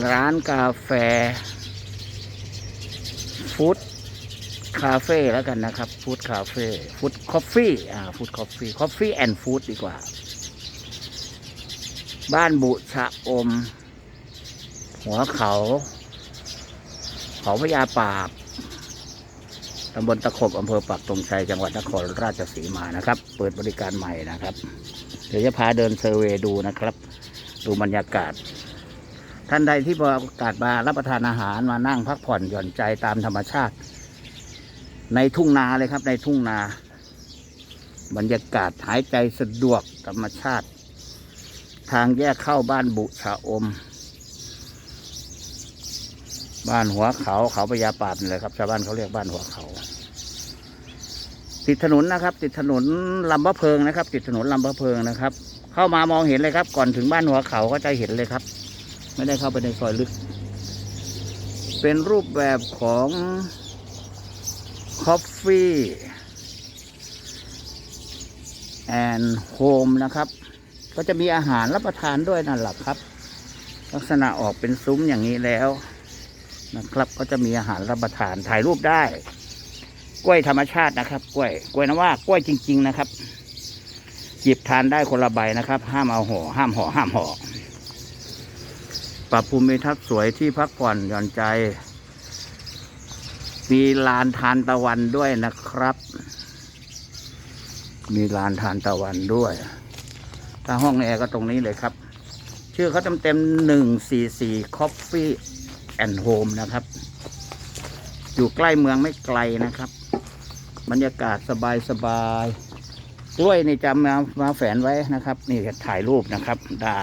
ร้านกาแฟฟู้ดคาเฟ่แล้วกันนะครับฟู้ดคาเฟ่ฟู้ดคอฟฟี่อ่าฟู้ดคอฟฟี่คอฟฟี่แอนด์ฟู้ดดีกว่า บ้านบุชะอม หัวเขาเขาพญาปาบตำบลตะขบอำเภอปักตงชัยจังหวัดนครราชสีมานะครับ เปิดบริการใหม่นะครับ เดี๋ยวจะพาเดินเซอร์เวย์ดูนะครับ ดูบรรยากาศ ท่านใดที่พอโอกาสมารับประทานอาหารมานั่งพักผ่อนหย่อนใจตามธรรมชาติ ในทุ่งนาเลยครับ ในทุ่งนา บรรยากาศหายใจสะดวกธรรมชาติ ทางแยกเข้าบ้านบุชาอม บ้านหัวเขาเขาพญาปาดเลยครับชาวบ้านเขาเรียกบ้านหัวเขา ติดถนนนะครับ ติดถนนลำพะเพิงนะครับ ติดถนนลำพะเพิงนะครับ เข้ามามองเห็นเลยครับ ก่อนถึงบ้านหัวเขาก็จะเห็นเลยครับ ไม่ได้เข้าไปในซอยลึก เป็นรูปแบบของคอฟฟี่แอนโฮมนะครับ ก็จะมีอาหารรับประทานด้วยนั่นแหละครับ ลักษณะออกเป็นซุ้มอย่างนี้แล้วนะครับ ก็จะมีอาหารรับประทานถ่ายรูปได้ กล้วยธรรมชาตินะครับ กล้วยกล้วยนะว่ากล้วยจริง ๆ นะครับหยิบทานได้คนละใบนะครับ ห้ามเอาห่อห้ามห่อห้ามห่อ ปรับภูมิทัศน์สวยที่พักผ่อนหย่อนใจ มีลานทานตะวันด้วยนะครับ มีลานทานตะวันด้วย ถ้าห้องแอร์ก็ตรงนี้เลยครับ ชื่อเขาเต็มๆหนึ่งสี่สี่ Coffee and Home นะครับ อยู่ใกล้เมืองไม่ไกลนะครับ บรรยากาศสบายๆกล้วยนี่จะมามาแฝนไว้นะครับ นี่ถ่ายรูปนะครับ ได้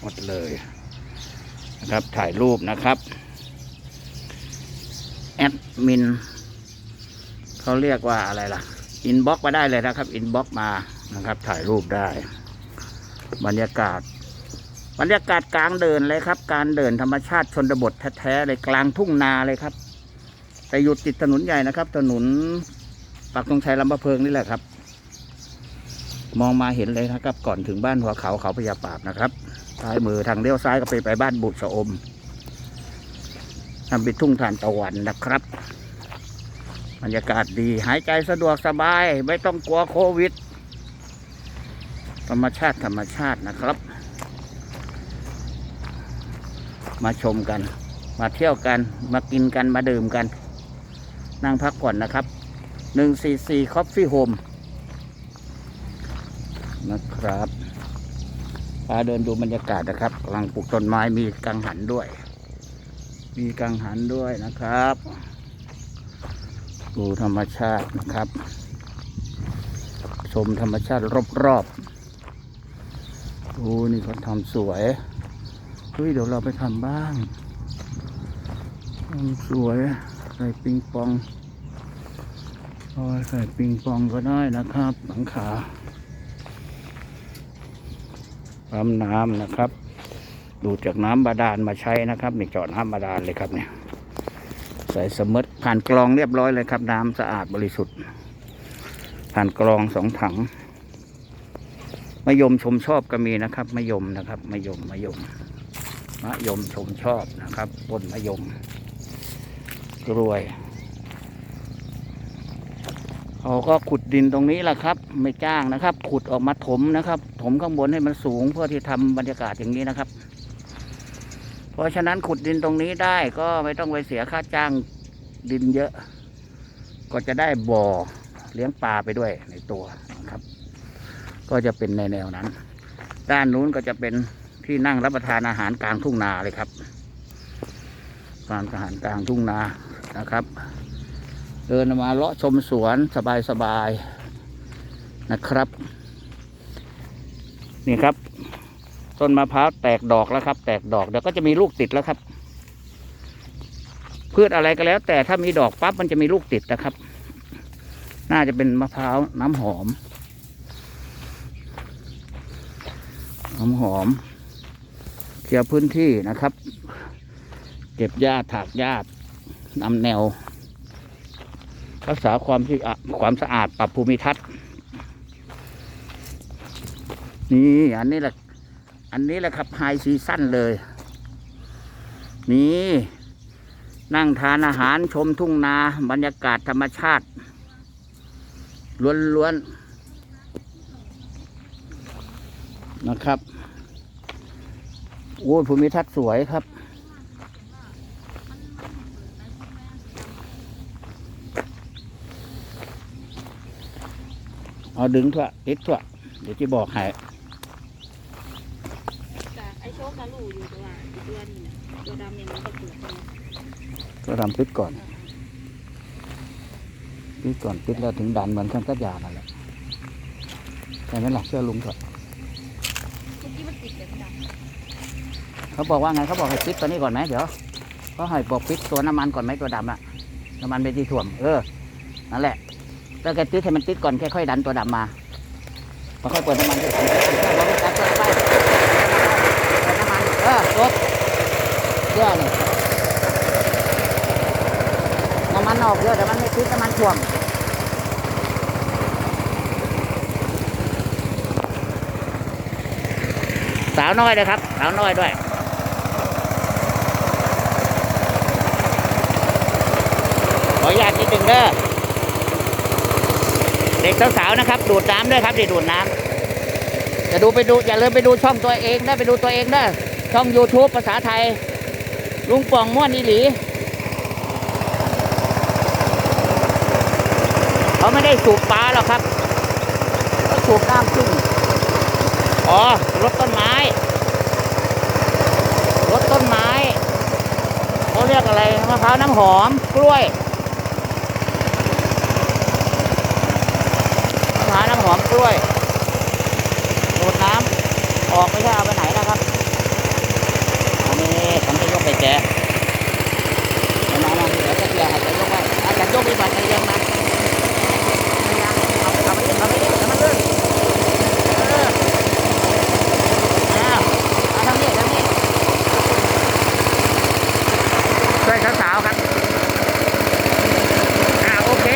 หมดเลย นะครับถ่ายรูปนะครับแอดมินเขาเรียกว่าอะไรล่ะอินบ็อกมาได้เลยนะครับอินบ็อกมานะครับ ถ่ายรูปได้ บรรยากาศ บรรยากาศกลางเดินเลยครับ การเดินธรรมชาติชนบทแท้ๆเลยกลางทุ่งนาเลยครับ แต่อยู่ติดถนนใหญ่นะครับ ถนนปักตรงชัยลำพะเพิงนี่แหละครับ มองมาเห็นเลยนะครับ ก่อนถึงบ้านหัวเขาเขาพญาปาบนะครับ ซ้ายมือทางเลี้ยวซ้ายก็ไปไปบ้านบุตรสะอมทำเป็นทุ่งทานตะวันนะครับบรรยากาศดีหายใจสะดวกสบาย ไม่ต้องกลัวโควิด ธรรมชาติธรรมชาตินะครับ มาชมกัน มาเที่ยวกัน มากินกันมาดื่มกัน นั่งพักผ่อนนะครับหนึ่งสี่สี่คอฟฟี่โฮมนะครับ พาเดินดูบรรยากาศนะครับกำลังปลูกต้นไม้มีกังหันด้วย มีกังหันด้วยนะครับ ดูธรรมชาตินะครับ ชมธรรมชาติรอบๆดูนี่เขาทำสวยเฮ้ยเดี๋ยวเราไปทำบ้างสวยใส่ปิงปองอใส่ปิงปองก็ได้นะครับหลังคา ปั๊มน้ำนะครับ ดูจากน้ำบาดาลมาใช้นะครับนี่เจาะน้ำบาดาลเลยครับเนี่ยใส่สมดผ่านกรองเรียบร้อยเลยครับ น้ำสะอาดบริสุทธิ์ ผ่านกรองสองถังมะยมชมชอบก็มีนะครับมะยมนะครับมะยมมะยมมะยมชมชอบนะครับต้นมะยมกล้วย เขาก็ขุดดินตรงนี้แหละครับ ไม่จ้างนะครับ ขุดออกมาถมนะครับ ถมข้างบนให้มันสูงเพื่อที่ทำบรรยากาศอย่างนี้นะครับ เพราะฉะนั้นขุดดินตรงนี้ได้ก็ไม่ต้องไปเสียค่าจ้างดินเยอะ ก็จะได้บ่อเลี้ยงปลาไปด้วยในตัวนะครับ ก็จะเป็นในแนวนั้น ด้านนู้นก็จะเป็นที่นั่งรับประทานอาหารกลางทุ่งนาเลยครับการอาหารกลางทุ่งนานะครับ เดินมาเลาะชมสวนสบายๆนะครับ นี่ครับ ต้นมะพร้าวแตกดอกแล้วครับ แตกดอกเดี๋ยวก็จะมีลูกติดแล้วครับ พืชอะไรก็แล้ว แต่ถ้ามีดอกปั๊บมันจะมีลูกติดนะครับ น่าจะเป็นมะพร้าวน้ำหอมน้ำหอมเคลียร์พื้นที่นะครับ เก็บหญ้าถากหญ้านำแนว รักษาความที่ความสะอาดปรับภูมิทัศน์นี่อันนี้แหละอันนี้แหละครับไฮซีซั่นเลย นี่ นั่งทานอาหารชมทุ่งนา บรรยากาศธรรมชาติล้วนๆนะครับโอ้ภูมิทัศน์สวยครับ เอาดึงเถอะติดเถอะเดี๋ยวจะบอกให้แต่ไอโชคกะลูอยู่ตัวตัวนี้นะตัวดำเนี่ยมันก็เกิดมาก็ทำปิดก่อนปิดก่อนปิดแล้วถึงดันเหมือนเครื่องตัดยานั่นแหละแค่นั้นแหละเชื่อลุงเถอะเมื่อกี้มันติดแบบดำเขาบอกว่าไงเขาบอกให้ปิดตัวนี้ก่อนไหมเดี๋ยวเขาให้บอกปิดตัวน้ำมันก่อนไหมตัวดำอะน้ำมันเป็นที่ถ่วม เออ นั่นแหละ แล้วแกติดให้มันติดก่อนค่อยๆดันตัวดำมาพอค่อยเปิดน้ำมันด้วยเปิดน้ำมันเออจบเยอะเลยน้ำมันออกเยอะแต่มันไม่ติดน้ำมันถ่วมสาวน้อยเลยครับ สาวน้อยด้วยขออนุญาตนิดนึงเด้อ ด็กสาวๆนะครับ ดูดน้ำด้วยครับเด็กดูดน้ำจะดูไปดูอย่าลืมไปดูช่องตัวเองได้ไปดูตัวเองได้ช่อง YouTube ภาษาไทย ลุงป่องม่วนอีหลี เขาไม่ได้สูบปลาหรอกครับเขาสูบน้ำขึ้นอ๋อรถต้นไม้รถต้นไม้เขาเรียกอะไรมะพร้าวน้ำหอมกล้วยมะพร้าวน้ำห อมกล้วยดูดน้ำออกไม่ใช่เอาไปไหนนะครับ อันนี้ผมจะยกไปแกะเอามามาเดี๋ยวจะเกี่ยวให้จะยกไปอาจจะยกไปบัตรจะเรียงมาเอาเอาไปเอาไปเอามันลื่นเออ อ้าวเอาทางนี้ทางนี้ช่วยสาวๆครับ อ่าโอเค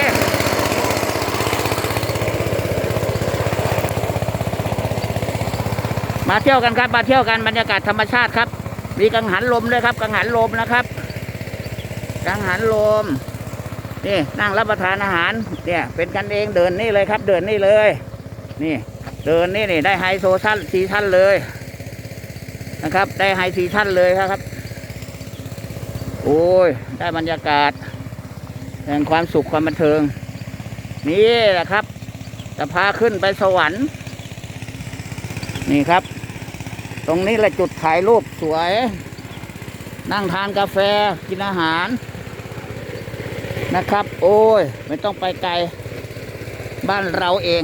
มาเที่ยวกันครับ มาเที่ยวกันบรรยากาศธรรมชาติครับ มีกังหันลมด้วยครับกังหันลมนะครับกังหันลมนี่นั่งรับประทานอาหารเนี่ยเป็นกันเองเดินนี่เลยครับ เดินนี่เลย นี่ เดินนี่นี่ได้ไฮโซชั่นซีชั่นเลยนะครับ ได้ไฮซีชั่นเลยครับ โอ้ยได้บรรยากาศแห่งความสุขความบันเทิง นี่แหละครับจะพาขึ้นไปสวรรค์ นี่ครับ ตรงนี้แหละจุดถ่ายรูปสวย นั่งทานกาแฟกินอาหารนะครับ โอ้ย ไม่ต้องไปไกล บ้านเราเอง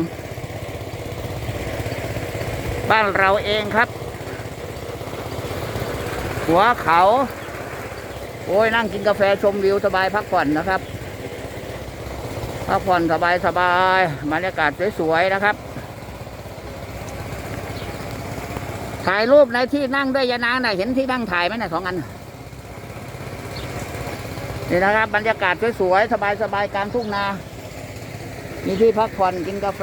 บ้านเราเองครับ หัวเขา โอ้ย นั่งกินกาแฟชมวิวสบายพักผ่อนนะครับพักผ่อนสบายสบายบรรยากาศสวยๆนะครับ ถ่ายรูปในที่นั่งด้วยยานางน่ะเห็นที่นั่งถ่ายไหมน่ะสองอันนี่นะครับ บรรยากาศสวยๆสบายๆกลางทุ่งนา มีที่พักผ่อนกินกาแฟ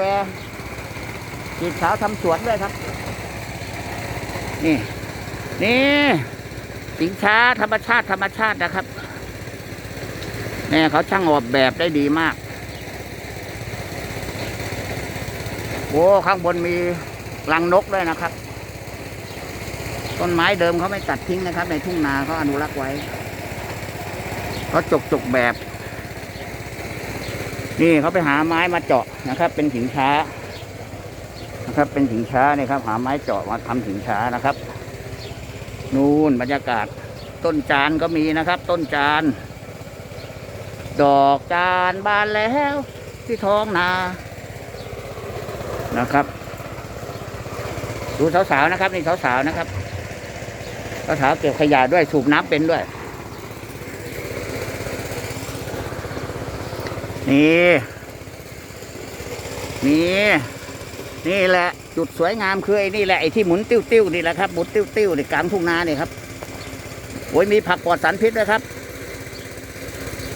จีบสาวทำสวนด้วยครับ นี่ นี่สิงช้าธรรมชาติธรรมชาตินะครับเนี่เขาช่างออกแบบได้ดีมากโอ้ข้างบนมีรังนกด้วยนะครับ ต้นไม้เดิมเขาไม่ตัดทิ้งนะครับ ในทุ่งนาเขาอนุรักษ์ไว้เขาจกจกแบบ นี่เขาไปหาไม้มาเจาะนะครับ เป็นสิงช้า นะครับ เป็นสิงช้าเนี่ยครับ หาไม้เจาะมาทำสิงช้านะครับ นู่นบรรยากาศ ต้นจานก็มีนะครับ ต้นจาน ดอกจานบานแล้วที่ท้องนานะครับ ดูสาวๆนะครับ นี่สาวๆนะครับ สาวๆเก็บขยะด้วยสูบน้ำเป็นด้วย นี่นี่นี่แหละจุดสวยงามคือไอ้นี่แหละไอ้ที่หมุนติ้วติ้วๆนี่แหละครับหมุนติ้วติ้วๆในกลางทุ่งนาเนี่ยครับโอ้ยมีผักปลอดสารพิษด้วยครับ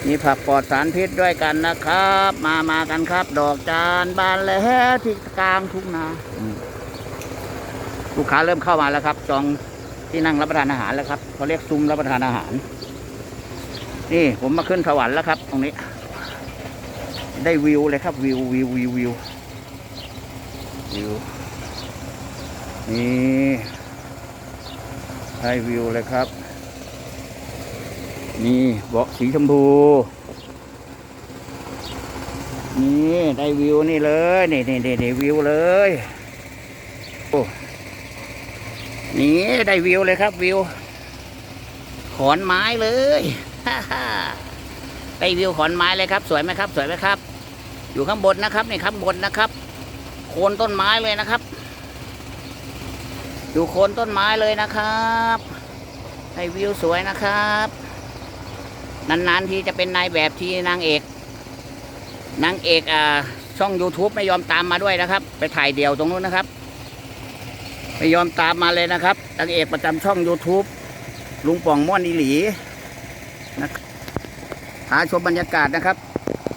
มีผักปลอดสารพิษด้วยกันนะครับ มามากันครับ ดอกจานบานแล้วที่กลางทุ่งนา ลูกค้าเริ่มเข้ามาแล้วครับ จอง ที่นั่งรับประทานอาหารแล้วครับเขาเรียกซุ้มรับประทานอาหาร นี่ผมมาขึ้นสวรรค์แล้วครับ ตรงนี้ ได้วิวเลยครับ วิววิววิววิววิวนี่ได้วิวเลยครับ นี่เบาะสีชมพูนี่ได้วิวนี่เลยนี่นี่นี่นี่วิวเลยโอ้ นี่ได้วิวเลยครับวิว ขอนไม้เลยได้วิวขอนไม้เลยครับ สวยไหมครับ สวยไหมครับ อยู่ข้างบนนะครับนี่ข้างบนนะครับ โคนต้นไม้เลยนะครับ อยู่โคนต้นไม้เลยนะครับได้วิวสวยนะครับนานๆทีจะเป็นนายแบบทีนางเอกนางเอกอ่าช่อง YouTube ไม่ยอมตามมาด้วยนะครับ ไปถ่ายเดี่ยวตรงนู้นนะครับ ไม่ยอมตามมาเลยนะครับนางเอกประจำช่อง YouTube ลุงป่องม่วนอีหลีนะหาชมบรรยากาศนะครับ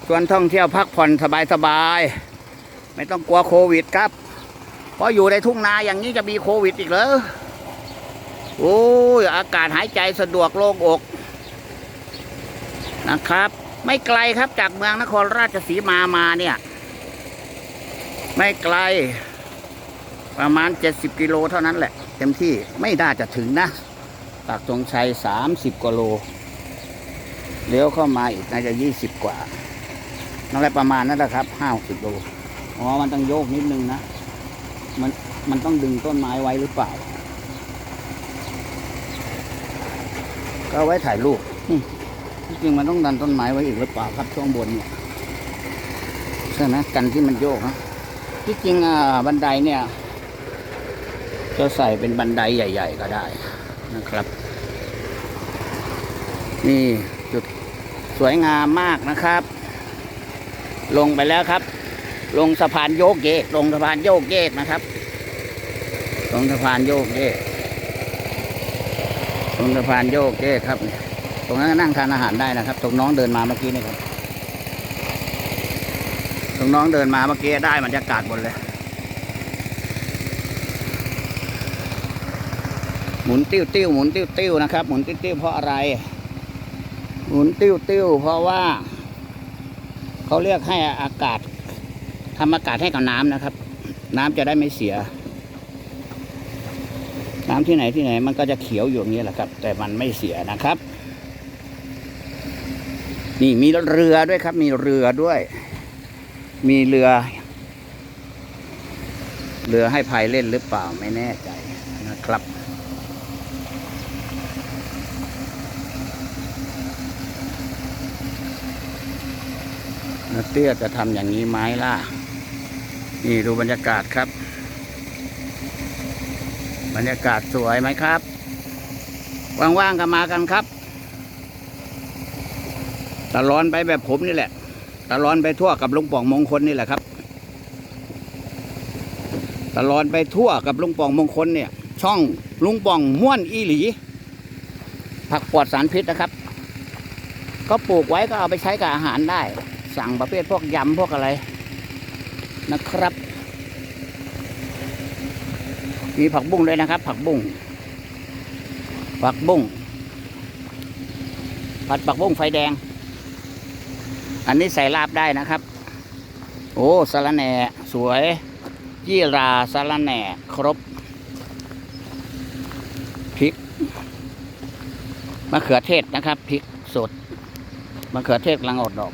ชวนท่องเที่ยวพักผ่อนสบายๆ ไม่ต้องกลัวโควิดครับ เพราะอยู่ในทุ่งนาอย่างนี้จะมีโควิดอีกเหรอโอ้ยอากาศหายใจสะดวกโล่งอกนะครับ ไม่ไกลครับจากเมืองนครราชสีมามาเนี่ย ไม่ไกล ประมาณ 70 กิโลเท่านั้นแหละ เต็มที่ไม่น่าจะถึงนะปากตรงชัย 30กิโลเลี้ยวเข้ามาอีกน่าจะ 20 กว่านั่นแหละประมาณนั้นแหละครับ50โลอ๋อมันต้องโยกนิดนึงนะ มันมันต้องดึงต้นไม้ไว้หรือเปล่า ก็ไว้ถ่ายรูปที่จริงมันต้องดันต้นไม้ไว้อีกหรือเปล่าครับช่วงบนเนี่ยใช่ไหมกันที่มันโยกนะที่จริงอ่าบันไดเนี่ย จะใส่เป็นบันไดใหญ่ ๆ ก็ได้นะครับ นี่จุดสวยงามมากนะครับ ลงไปแล้วครับ ลงสะพานโยกเยกลงสะพานโยกเยกนะครับ ลงสะพานโยกเยกลงสะพานโยกเยกครับ ตรงนั้นนั่งทานอาหารได้นะครับ ตรงน้องเดินมาเมื่อกี้นี่ครับ ตรงน้องเดินมาเมื่อกี้ได้บรรยากาศหมดเลย หมุนติ้วติ้วหมุนติ้วติ้วนะครับ หมุนติ้วติ้วเพราะอะไร หมุนติ้วติ้วเพราะว่า เขาเรียกให้อากาศทำอากาศให้กับน้ำนะครับ น้ำจะได้ไม่เสีย น้ำที่ไหนที่ไหน มันก็จะเขียวอยู่อย่างนี้แหละครับ แต่มันไม่เสียนะครับ นี่มีเรือด้วยครับ มีเรือด้วย มีเรือ เรือให้พายเล่นหรือเปล่าไม่แน่ใจนะครับ นาเตี้ยจะทำอย่างนี้ไหมล่ะ นี่ดูบรรยากาศครับ บรรยากาศสวยไหมครับ ว่างๆก็มากันครับตะลอนไปแบบผมนี่แหละตะลอนไปทั่วกับลุงป่องมงคลนี่แหละครับตลอนไปทั่วกับลุงป่องมงคลเนี่ย ช่องลุงป่องม่วนอีหลี ผักปลอดสารพิษนะครับ ก็ปลูกไว้ก็เอาไปใช้กับอาหารได้ สั่งประเภทพวกยำพวกอะไรนะครับ มีผักบุ้งด้วยนะครับ ผักบุ้งผักบุ้งผัดผักบุ้งไฟแดง อันนี้ใส่ลาบได้นะครับ โอ้สารแหน่สวยยี่ราสารแหน่ครบพริกมะเขือเทศนะครับพริกสดมะเขือเทศกำลังออกดอก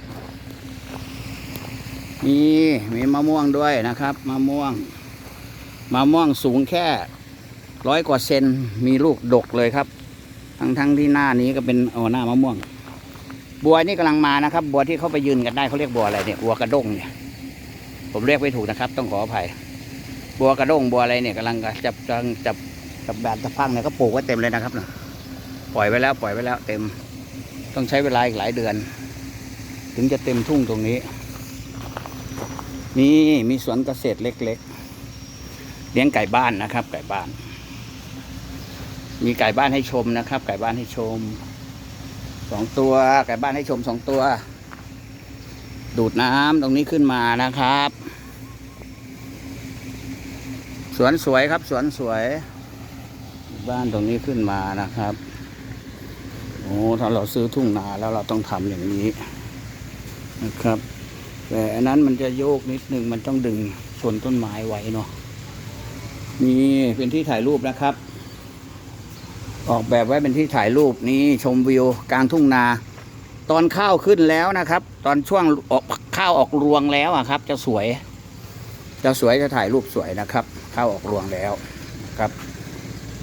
มีมีมะม่วงด้วยนะครับมะม่วงมะม่วงสูงแค่ร้อยกว่าเซนมีลูกดกเลยครับ ทั้งทั้งที่หน้านี้ก็เป็นอ๋อหน้ามะม่วง บัวนี่กำลังมานะครับ บัวที่เขาไปยืนกันได้เขาเรียกบัวอะไรเนี่ยบัวกระด้งเนี่ย ผมเรียกไม่ถูกนะครับ ต้องขออภัย บัวกระด้งบัวอะไรเนี่ยกำลังจับจับจับจับบานตะพังเนี่ยก็ปลูกไว้เต็มเลยนะครับน่ะปล่อยไว้แล้วปล่อยไว้แล้วเต็ม ต้องใช้เวลาอีกหลายเดือน ถึงจะเต็มทุ่งตรงนี้ นี่มีสวนเกษตรเล็กๆ เลี้ยงไก่บ้านนะครับ ไก่บ้าน มีไก่บ้านให้ชมนะครับ ไก่บ้านให้ชมสองตัว ไก่บ้านให้ชมสองตัว ดูดน้ำตรงนี้ขึ้นมานะครับ สวนสวยครับ สวนสวย บ้านตรงนี้ขึ้นมานะครับโอ้ถ้าเราซื้อทุ่งนาแล้วเราต้องทำอย่างนี้นะครับ แต่อันนั้นมันจะโยกนิดนึงมันต้องดึงชนต้นไม้ไว้เนาะนี่เป็นที่ถ่ายรูปนะครับ ออกแบบไว้เป็นที่ถ่ายรูปนี่ชมวิวกลางทุ่งนา ตอนข้าวขึ้นแล้วนะครับ ตอนช่วงออกข้าวออกรวงแล้วอะครับ จะสวย จะสวยจะถ่ายรูปสวยนะครับ ข้าวออกรวงแล้วครับ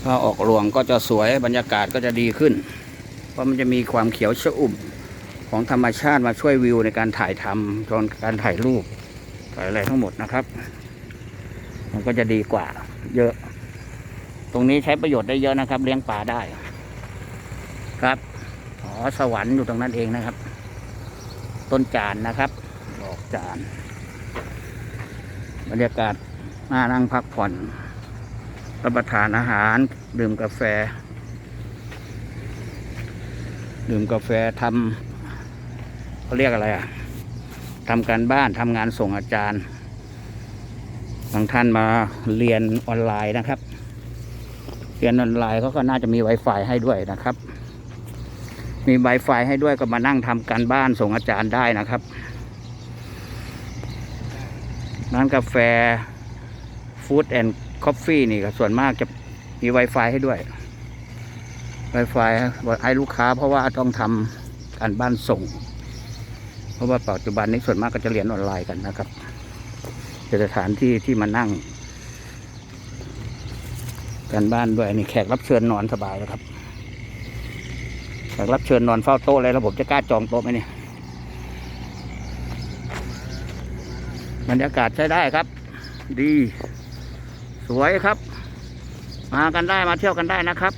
ข้าวออกรวงก็จะสวยบรรยากาศก็จะดีขึ้น เพราะมันจะมีความเขียวชอุ่ม ของธรรมชาติมาช่วยวิวในการถ่ายทำตอนการถ่ายรูปถ่ายอะไรทั้งหมดนะครับ มันก็จะดีกว่า เยอะ ตรงนี้ใช้ประโยชน์ได้เยอะนะครับ เลี้ยงปลาได้ ครับอ๋อสวรรค์อยู่ตรงนั้นเองนะครับ ต้นจานนะครับดอกจานบรรยากาศน่านั่งพักผ่อนรับประทานอาหารดื่มกาแฟ ดื่มกาแฟทำ เขาเรียกอะไรอะทำการบ้านทำงานส่งอาจารย์บางท่านมาเรียนออนไลน์นะครับ เรียนออนไลน์เขาก็น่าจะมี Wi-Fi ให้ด้วยนะครับ มี Wi-Fi ให้ด้วยก็มานั่งทำการบ้านส่งอาจารย์ได้นะครับร้านกาแฟฟู้ดแอนด์คอฟฟี่นี่ก็ส่วนมากจะมี Wi-Fi ให้ด้วย Wi-Fi ให้ลูกค้าเพราะว่าต้องทำการบ้านส่ง เพราะว่าปัจจุบันนี้ส่วนมากก็จะเรียนออนไลน์กันนะครับเป็นสถานที่ที่มานั่งการบ้านด้วยนี่แขกรับเชิญนอนสบายแล้วครับแขกรับเชิญนอนเฝ้าโต๊ะเลยแล้วผมจะกล้าจองโต๊ะไหมเนี่ยบรรยากาศใช้ได้ครับ ดี สวยครับ มากันได้มาเที่ยวกันได้นะครับ